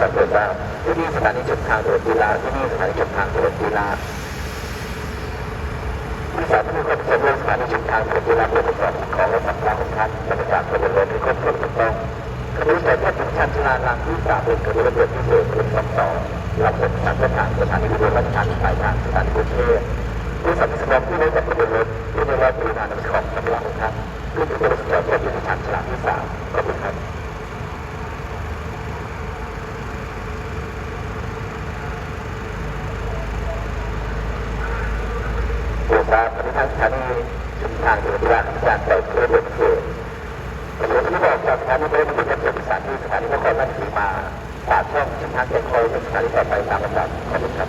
สังเกตว่าที่นี่สถานีจุดทางด่วนกีฬาที่นี่สถานีจุดทางด่วนกีฬาที่สามที่ความสมบูรณ์สถานีจุดทางด่วนกีฬาเป็นประกอบของรถสัมภาระของท่านบรรยากาศบริเวณที่ครบถ้วนถูกต้องขณะที่แต่ถึงชั้นชลาลังที่สามเป็นกระบวนการพิเศษเป็นสองต่อหลังจากสถานสถานีบริเวณราชการปลายทางสถานีกรุงเทพผู้สนับสนุนผู้ได้จัดประเด็นรถผู้ได้รับปริมาณน้ำของกำลังครับผู้ที่เป็นผู้ที่ชันฉลากที่สามขอบคุณครับ โปรดทราบปฏิทางสถานีชุมทางจุฬาลงกรณ์การปเครื่องบินเถื่อนประชาชนที่บอกจากสถานีบริการเกิดสถานีสถานีนครราชสีมาปากช่องชุมทางเจ็ดคอยเป็นสถานีต่อไปตามลำดับขอบคุณครับ